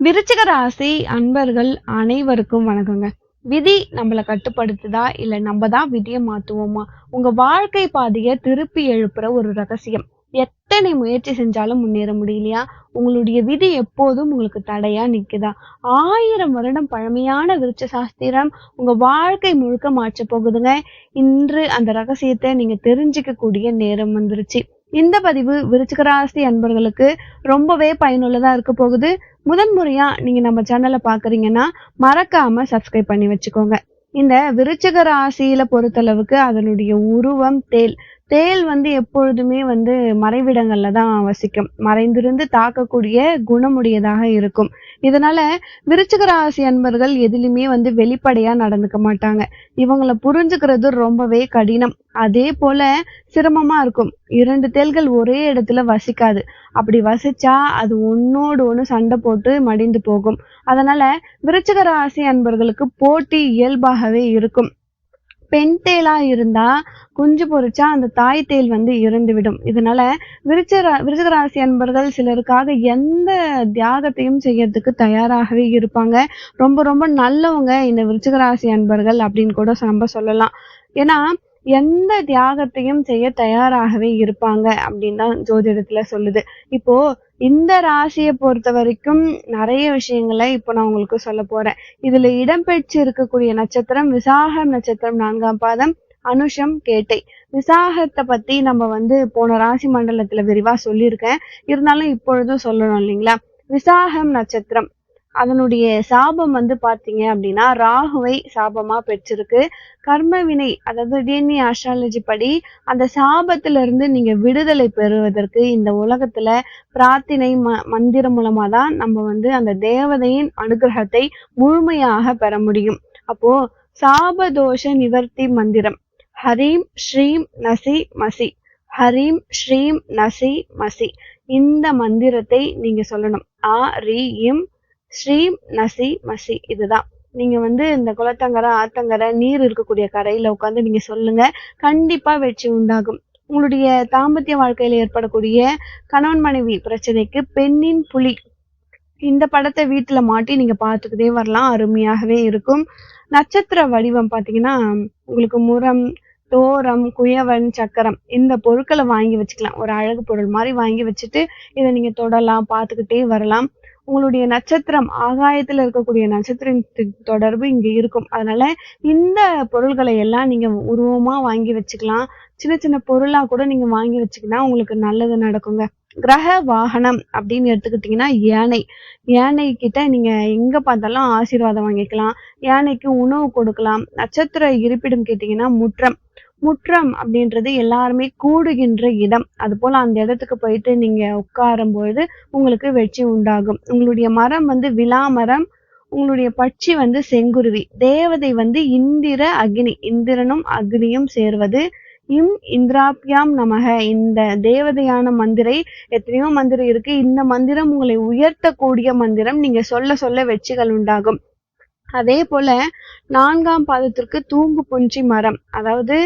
விருச்சிக ராசி அன்பர்கள் அனைவருக்கும் வணக்கங்க. விதி நம்மளை கட்டுப்படுத்துதா இல்ல நம்ம தான் விதியை மாத்துவோமா? உங்க வாழ்க்கை பாதையை திருப்பி எழுப்புற ஒரு ரகசியம். எத்தனை முயற்சி செஞ்சாலும் முன்னேற முடியலையா? உங்களுடைய விதி எப்போதும் உங்களுக்கு தடையா நிக்குதா? ஆயிரம் வருடம் பழமையான விருட்ச சாஸ்திரம் உங்க வாழ்க்கை முழுக்க மாற்ற போகுதுங்க. இன்று அந்த ரகசியத்தை நீங்க தெரிஞ்சுக்க கூடிய நேரம் வந்துருச்சு. இந்த பதிவு விருச்சிக ராசி அன்பர்களுக்கு ரொம்பவே பயனுள்ளதா இருக்க போகுது. முதன் முறையா நீங்க நம்ம சேனலை பாக்குறீங்கன்னா மறக்காம சப்ஸ்கிரைப் பண்ணி வச்சுக்கோங்க. இந்த விருச்சிக ராசியில பொறுத்தளவுக்கு அதனுடைய உருவம் தேல் தேள் வந்து எப்பொழுதுமே வந்து மறைவிடங்கள்ல தான் வசிக்கும். மறைந்திருந்து தாக்கக்கூடிய குணமுடையதாக இருக்கும். இதனால விருச்சிக ராசி அன்பர்கள் எதிலுமே வந்து வெளிப்படையா நடந்துக்க மாட்டாங்க. இவங்களை புரிஞ்சுக்கிறது ரொம்பவே கடினம். அதே போல சிரமமா இருக்கும். இரண்டு தேள்கள் ஒரே இடத்துல வசிக்காது. அப்படி வசிச்சா அது ஒன்னோடு ஒன்று சண்டை போட்டு மடிந்து போகும். அதனால விருச்சிக ராசி அன்பர்களுக்கு போட்டி இயல்பாகவே இருக்கும். பெண் தேலா இருந்தா குஞ்சு பொரிச்சா அந்த தாய் தேல் வந்து இறந்துவிடும். இதனால விருச்ச விருச்சகராசி அன்பர்கள் சிலருக்காக எந்த தியாகத்தையும் செய்யறதுக்கு தயாராகவே இருப்பாங்க. ரொம்ப ரொம்ப நல்லவங்க இந்த விருச்சகராசி அன்பர்கள் அப்படின்னு கூட நம்ம சொல்லலாம். ஏன்னா எந்த தியாகத்தையும் செய்ய தயாராகவே இருப்பாங்க அப்படின்னு தான் ஜோதிடத்துல சொல்லுது. இப்போ இந்த ராசியை பொறுத்த வரைக்கும் நிறைய விஷயங்களை இப்போ நான் உங்களுக்கு சொல்ல போறேன். இதுல இடம்பெற்று இருக்கக்கூடிய நட்சத்திரம் விசாகம் நட்சத்திரம் நான்காம் பாதம் அனுஷம் கேட்டை. விசாகத்தை பத்தி நம்ம வந்து போன ராசி மண்டலத்துல விரிவா சொல்லியிருக்கேன். இருந்தாலும் இப்பொழுதும் சொல்லணும் இல்லைங்களா? விசாகம் நட்சத்திரம். அதனுடைய சாபம் வந்து பார்த்தீங்க அப்படின்னா ராகுவை சாபமா பெற்றிருக்கு. கர்ம வினை அதாவது டிஎன்ஏ ஆஸ்ட்ராலஜி படி அந்த சாபத்துல இருந்து விடுதலை பெறுவதற்கு இந்த உலகத்துல பிரார்த்தனை ம மந்திரம் மூலமா தான் நம்ம வந்து அந்த தேவதையின் அனுகிரகத்தை முழுமையாக பெற முடியும். அப்போ சாபதோஷ நிவர்த்தி மந்திரம். ஹரீம் ஸ்ரீம் நசி மசி. ஹரீம் ஸ்ரீம் நசி மசி. இந்த மந்திரத்தை நீங்க சொல்லணும். ஆ ரீ இம் ஸ்ரீம் நசி மசி இதுதான். நீங்க வந்து இந்த குளத்தங்கரை ஆத்தங்கரை நீர் இருக்கக்கூடிய கரையில உட்காந்து நீங்க சொல்லுங்க. கண்டிப்பா வெற்றி உண்டாகும். உங்களுடைய தாம்பத்திய வாழ்க்கையில ஏற்படக்கூடிய கணவன் மனைவி பிரச்சனைக்கு பெண்ணின் புலி. இந்த படத்தை வீட்டுல மாட்டி நீங்க பார்த்துக்கிட்டே வரலாம். அருமையாகவே இருக்கும். நட்சத்திர வடிவம் பாத்தீங்கன்னா உங்களுக்கு முரம் தோரம் குயவன் சக்கரம் இந்த பொருட்களை வாங்கி வச்சுக்கலாம். ஒரு அழகு பொருள் மாதிரி வாங்கி வச்சுட்டு இதை நீங்க தொடலாம் பார்த்துக்கிட்டே வரலாம். உங்களுடைய நட்சத்திரம் ஆகாயத்தில் இருக்கக்கூடிய நட்சத்திரத்தின் தொடர்பு இங்கே இருக்கும். அதனால இந்த பொருள்களை எல்லாம் நீங்க உருவமா வாங்கி வச்சுக்கலாம். சின்ன சின்ன பொருளா கூட நீங்க வாங்கி வச்சுக்கினா உங்களுக்கு நல்லது நடக்குங்க. கிரக வாகனம் அப்படின்னு எடுத்துக்கிட்டீங்கன்னா யானை. யானை கிட்ட நீங்க எங்க பார்த்தாலும் ஆசீர்வாதம் வாங்கிக்கலாம். யானைக்கு உணவு கொடுக்கலாம். நட்சத்திர இருப்பிடம் கேட்டீங்கன்னா முற்றம். முற்றம் அப்படின்றது எல்லாருமே கூடுகின்ற இடம். அது போல அந்த இடத்துக்கு போயிட்டு நீங்க உட்காரும் பொழுது உங்களுக்கு வெற்றி உண்டாகும். உங்களுடைய மரம் வந்து விலா மரம் உங்களுடைய பட்சி வந்து செங்குருவி. தேவதை வந்து இந்திர அக்னி. இந்திரனும் அக்னியும் சேர்வது இம் இந்திராபியாம் நமக. இந்த தேவதையான மந்திரை எத்தனையோ மந்திரம் இருக்கு. இந்த மந்திரம் உங்களை உயர்த்தக்கூடிய மந்திரம். நீங்க சொல்ல சொல்ல வெற்றிகள் உண்டாகும். அதே போல நான்காம் பாதத்திற்கு தூங்கு புஞ்சி மரம். அதாவது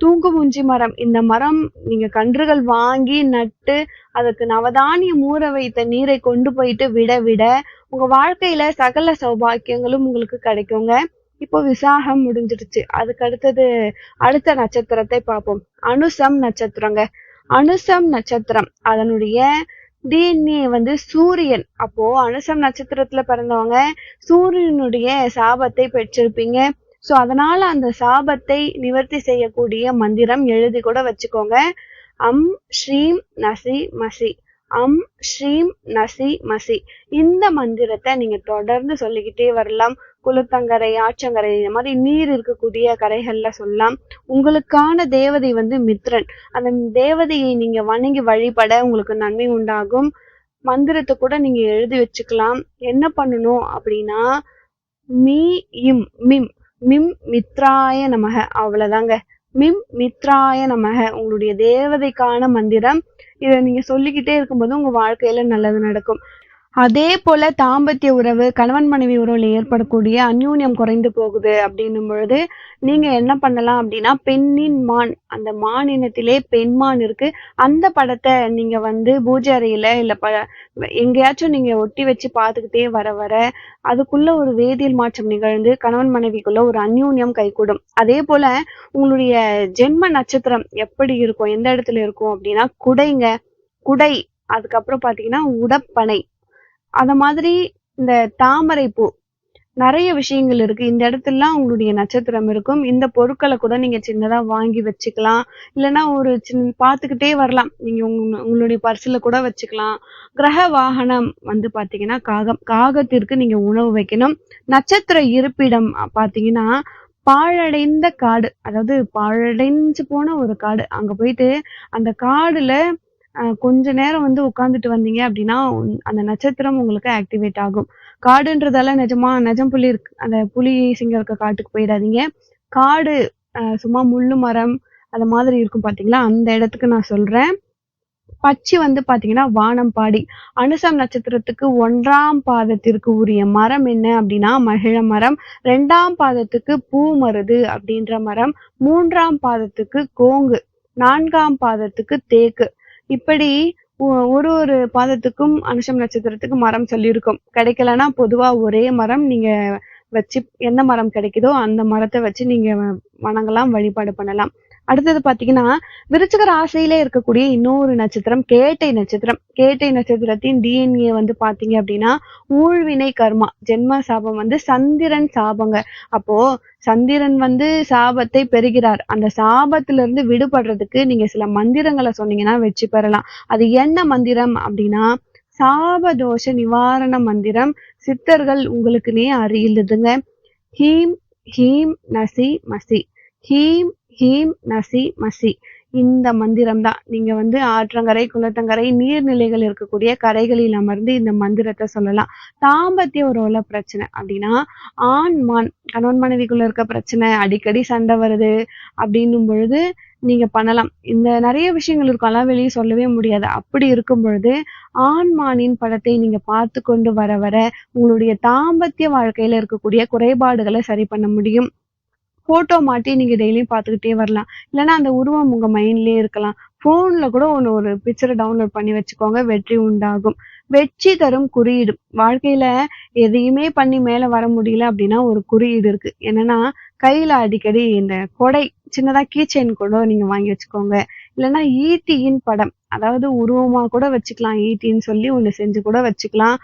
தூங்கு முஞ்சி மரம். இந்த மரம் நீங்க கன்றுகள் வாங்கி நட்டு அதுக்கு நவதானியம் ஊற வைத்த நீரை கொண்டு போயிட்டு விட விட உங்க வாழ்க்கையில சகல சௌபாக்கியங்களும் உங்களுக்கு கிடைக்குங்க. இப்போ விசாகம் முடிஞ்சிடுச்சு. அதுக்கு அடுத்தது அடுத்த நட்சத்திரத்தை பார்ப்போம். அனுசம் நட்சத்திரங்க. அனுசம் நட்சத்திரம். அதனுடைய டிஎன்ஏ வந்து சூரியன் அப்போ அனுசம் நட்சத்திரத்துல பிறந்தவங்க சூரியனுடைய சாபத்தை பெற்றிருப்பீங்க. சோ அதனால அந்த சாபத்தை நிவர்த்தி செய்யக்கூடிய மந்திரம் எழுதி கூட வச்சுக்கோங்க. அம் ஸ்ரீம் நசி மசி. அம் ஸ்ரீம் நசி மசி. இந்த மந்திரத்தை நீங்க தொடர்ந்து சொல்லிக்கிட்டே வரலாம். குளத்தங்கரை ஆற்றங்கரை இந்த மாதிரி நீர் இருக்கக்கூடிய கரைகள்ல சொல்லலாம் உங்களுக்கான தேவதை வந்து மித்ரன். அந்த தேவதையை நீங்க வணங்கி வழிபட உங்களுக்கு நன்மை உண்டாகும். மந்திரத்தை கூட நீங்க எழுதி வச்சுக்கலாம். என்ன பண்ணணும் அப்படின்னா மீ இம் மிம். மிம் மித்ராய நமக. அவ்வளவுதாங்க. மிம் மித்ராய நமக. உங்களுடைய தேவதைக்கான மந்திரம். இதை நீங்க சொல்லிக்கிட்டே இருக்கும்போது உங்க வாழ்க்கையில நல்லது நடக்கும். அதே போல தாம்பத்திய உறவு, கணவன் மனைவி உறவுல ஏற்படக்கூடிய அந்யூன்யம் குறைந்து போகுது அப்படின்னும் பொழுது, நீங்க என்ன பண்ணலாம் அப்படின்னா, பெண்ணின் மான் அந்த மான் இனத்திலே பெண்மான் இருக்கு. அந்த படத்தை நீங்க வந்து பூஜை அறையில இல்ல ப எங்கேயாச்சும் நீங்க ஒட்டி வச்சு பார்த்துக்கிட்டே வர வர, அதுக்குள்ள ஒரு வேதியியல் மாற்றம் நிகழ்ந்து கணவன் மனைவிக்குள்ள ஒரு அந்யூன்யம் கைகூடும். அதே போல உங்களுடைய ஜென்ம நட்சத்திரம் எப்படி இருக்கும்? எந்த இடத்துல இருக்கும் அப்படின்னா, குடைங்க. குடை. அதுக்கப்புறம் பார்த்தீங்கன்னா, உடப்பனை. அத மாதிரி இந்த தாமரை பூ. நிறைய விஷயங்கள் இருக்கு. இந்த இடத்துலலாம் உங்களுடைய நட்சத்திரம் இருக்கும். இந்த பொருட்களை கூட நீங்க சின்னதா வாங்கி வச்சுக்கலாம். இல்லைன்னா ஒரு சின் பார்த்துக்கிட்டே வரலாம். நீங்க உங் உங்களுடைய பர்சில் கூட வச்சுக்கலாம். கிரக வாகனம் வந்து பாத்தீங்கன்னா காகம். காகத்திற்கு நீங்க உணவு வைக்கணும். நட்சத்திர இருப்பிடம் பாத்தீங்கன்னா பார்த்தீங்கன்னா, பாழடைந்த காடு. அதாவது பாழடைஞ்சு போன ஒரு காடு. அங்க போயிட்டு அந்த காடுல கொஞ்ச நேரம் வந்து உட்காந்துட்டு வந்தீங்க அப்படின்னா, அந்த நட்சத்திரம் உங்களுக்கு ஆக்டிவேட் ஆகும். காடுன்றதால நிஜமா நிஜம் புலி இருக்கு அந்த புலி, சிங்கம் இருக்க காட்டுக்கு போயிடாதீங்க. காடு சும்மா முள்ளு மரம், அந்த மாதிரி இருக்கும் பார்த்தீங்களா, அந்த இடத்துக்கு நான் சொல்றேன். பச்சி வந்து பார்த்தீங்கன்னா, வானம்பாடி. அனுசம் நட்சத்திரத்துக்கு ஒன்றாம் பாதத்திற்கு உரிய மரம் என்ன அப்படின்னா, மகிழ மரம். ரெண்டாம் பாதத்துக்கு பூமருது அப்படின்ற மரம். மூன்றாம் பாதத்துக்கு கோங்கு. நான்காம் பாதத்துக்கு தேக்கு. இப்படி ஒ ஒரு ஒரு பாதத்துக்கும் அனுஷம் நட்சத்திரத்துக்கு மரம் சொல்லியிருக்கோம். கிடைக்கலன்னா பொதுவா ஒரே மரம் நீங்க வச்சு எந்த மரம் கிடைக்குதோ அந்த மரத்தை வச்சு நீங்க வணங்கலாம், வழிபாடு பண்ணலாம். அடுத்தது பார்த்தீங்கன்னா, விருச்சிக ராசியிலே இருக்கக்கூடிய இன்னொரு நட்சத்திரம் கேட்டை நட்சத்திரம். கேட்டை நட்சத்திரத்தின் டிஎன்ஏ வந்து பார்த்தீங்க அப்படின்னா, ஊழ்வினை கர்மா. ஜென்ம சாபம் வந்து சந்திரன் சாபங்க. அப்போ சந்திரன் வந்து சாபத்தை பெறுகிறார். அந்த சாபத்துல இருந்து விடுபடுறதுக்கு நீங்க சில மந்திரங்களை சொன்னீங்கன்னா வெற்றி பெறலாம். அது என்ன மந்திரம் அப்படின்னா, சாபதோஷ நிவாரண மந்திரம். சித்தர்கள் உங்களுக்குன்னே அறியலுதுங்க ஹீம் ஹீம் நசி மசி. ஹீம் ஹீம் நசி மசி. இந்த மந்திரம் தான். நீங்க வந்து ஆற்றங்கரை, குளத்தங்கரை, நீர்நிலைகள் இருக்கக்கூடிய கரைகளில் அமர்ந்து இந்த மந்திரத்தை சொல்லலாம். தாம்பத்திய உறவுல பிரச்சனை அப்படின்னா, ஆண், மான் கணவன் மனைவிக்குள்ள இருக்க பிரச்சனை, அடிக்கடி சண்டை வருது அப்படின்னும் பொழுது நீங்க பண்ணலாம். இந்த நிறைய விஷயங்கள் இருக்கும். வெளியே சொல்லவே முடியாது. அப்படி இருக்கும் பொழுது, ஆண், மானின் படத்தை நீங்க பார்த்து கொண்டு வர வர, உங்களுடைய தாம்பத்திய வாழ்க்கையில இருக்கக்கூடிய குறைபாடுகளை சரி பண்ண முடியும். ஃபோட்டோ மாட்டி நீங்க டெய்லியும் பார்த்துக்கிட்டே வரலாம். இல்லனா அந்த உருவம் உங்க மைண்ட்லயே இருக்கலாம். போன்ல கூட ஒண்ணு ஒரு பிக்சரை டவுன்லோட் பண்ணி வச்சுக்கோங்க. வெற்றி உண்டாகும். வெற்றி தரும் குறியீடு. வாழ்க்கையில எதையுமே பண்ணி மேல வர முடியல அப்படின்னா, ஒரு குறியீடு இருக்கு. என்னன்னா, கையில அடிக்கடி இந்த கொடை சின்னதா கீச்சைன் கூட நீங்க வாங்கி வச்சுக்கோங்க. இல்லைன்னா ஈட்டியின் படம். அதாவது உருவமா கூட வச்சுக்கலாம். ஈட்டின்னு சொல்லி ஒண்ணு செஞ்சு கூட வச்சுக்கலாம்.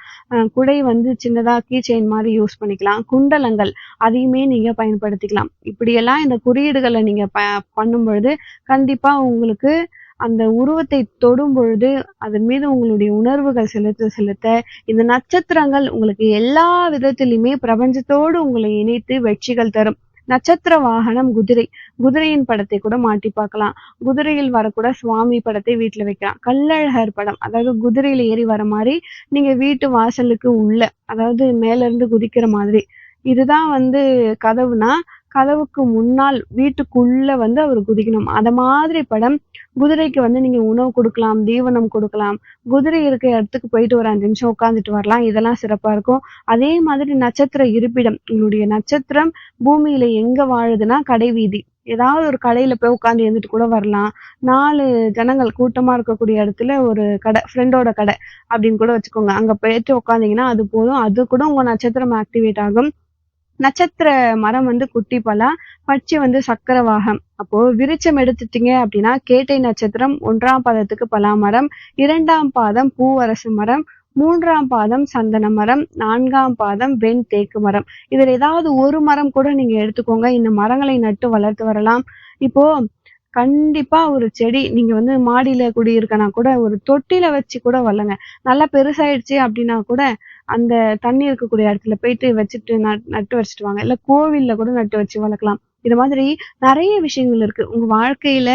குடை வந்து சின்னதா கீச்சைன் மாதிரி யூஸ் பண்ணிக்கலாம். குண்டலங்கள் அதையுமே நீங்க பயன்படுத்திக்கலாம். இப்படியெல்லாம் இந்த குறியீடுகளை நீங்க ப பண்ணும் பொழுது, கண்டிப்பா உங்களுக்கு அந்த உருவத்தை தொடும் பொழுது, அதன் மீது உங்களுடைய உணர்வுகள் செலுத்த செலுத்த, இந்த நட்சத்திரங்கள் உங்களுக்கு எல்லா விதத்திலுமே பிரபஞ்சத்தோடு உங்களை இணைத்து வெற்றிகள் தரும். நட்சத்திர வாகனம் குதிரை. குதிரையின் படத்தை கூட மாட்டி பார்க்கலாம். குதிரையில் வரக்கூட சுவாமி படத்தை வீட்டில் வைக்கலாம். கள்ளழகர் படம். அதாவது குதிரையில ஏறி வர மாதிரி நீங்க வீட்டு வாசலுக்கு உள்ள, அதாவது மேல இருந்து குதிக்கிற மாதிரி. இதுதான் வந்து கதவுனா, கதவுக்கு முன்னால் வீட்டுக்குள்ள வந்து அவர் குதிக்கணும். அத மாதிரி படம். குதிரைக்கு வந்து நீங்க உணவு கொடுக்கலாம் தீவனம் கொடுக்கலாம் குதிரை இருக்க இடத்துக்கு போயிட்டு ஒரு அஞ்சு நிமிஷம் உட்காந்துட்டு வரலாம். இதெல்லாம் சிறப்பா இருக்கும். அதே மாதிரி நட்சத்திர இருப்பிடம். உங்களுடைய நட்சத்திரம் பூமியில எங்க வாழுதுன்னா, கடைவீதி. ஏதாவது ஒரு கடையில போய் உட்காந்து இருந்துட்டு கூட வரலாம். நாலு ஜனங்கள் கூட்டமா இருக்கக்கூடிய இடத்துல ஒரு கடை, ஃப்ரெண்டோட கடை அப்படின்னு கூட வச்சுக்கோங்க. அங்க போயிட்டு உட்காந்தீங்கன்னா அது போதும். அது கூட உங்க நட்சத்திரம் ஆக்டிவேட் ஆகும். நட்சத்திர மரம் வந்து குட்டி பலா, பட்சி வந்து சக்கரவாகம். அப்போ விருச்சம் எடுத்துட்டீங்க அப்படின்னா, கேட்டை நட்சத்திரம் ஒன்றாம் பாதத்துக்கு பலா மரம், இரண்டாம் பாதம் பூவரசு மரம், மூன்றாம் பாதம் சந்தன மரம், நான்காம் பாதம் வெண் தேக்கு மரம். இதில் ஏதாவது ஒரு மரம் கூட நீங்க எடுத்துக்கோங்க. இந்த மரங்களை நட்டு வளர்த்து வரலாம். இப்போ கண்டிப்பா ஒரு செடி நீங்க வந்து மாடியில குடியிருக்கனா கூட ஒரு தொட்டில வச்சு கூட வளங்க. நல்லா பெருசாயிடுச்சு அப்படின்னா கூட, அந்த தண்ணி இருக்கக்கூடிய இடத்துல போயிட்டு வச்சுட்டு நட் நட்டு வச்சுட்டு வாங்க. இல்ல கோவில்ல கூட நட்டு வச்சு வளர்க்கலாம். இது மாதிரி நிறைய விஷயங்கள் இருக்கு. உங்க வாழ்க்கையில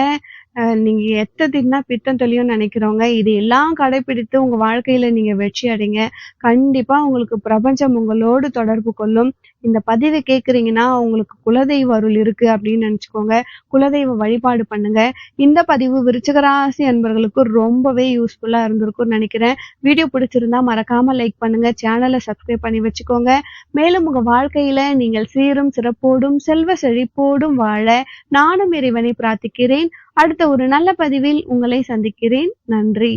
நீங்க எத்த தின்னா பித்தம் தெளியும்னு நினைக்கிறவங்க இது எல்லாம் கடைப்பிடித்து உங்க வாழ்க்கையில நீங்க வெற்றி அடைங்க. கண்டிப்பா உங்களுக்கு பிரபஞ்சம் உங்களோடு தொடர்பு கொள்ளும். இந்த பதிவை கேட்குறீங்கன்னா, உங்களுக்கு குலதெய்வ அருள் இருக்கு அப்படின்னு நினச்சிக்கோங்க குலதெய்வ வழிபாடு பண்ணுங்க. இந்த பதிவு விருச்சகராசி அன்பர்களுக்கு ரொம்பவே யூஸ்ஃபுல்லாக இருந்திருக்கும்னு நினைக்கிறேன் வீடியோ பிடிச்சிருந்தா மறக்காம லைக் பண்ணுங்க. சேனலை சப்ஸ்கிரைப் பண்ணி வச்சுக்கோங்க. மேலும் உங்கள் வாழ்க்கையில நீங்கள் சீரும் சிறப்போடும், செல்வ செழிப்போடும் வாழ நானும் இறைவனை பிரார்த்திக்கிறேன். அடுத்த ஒரு நல்ல பதிவில் உங்களை சந்திக்கிறேன். நன்றி.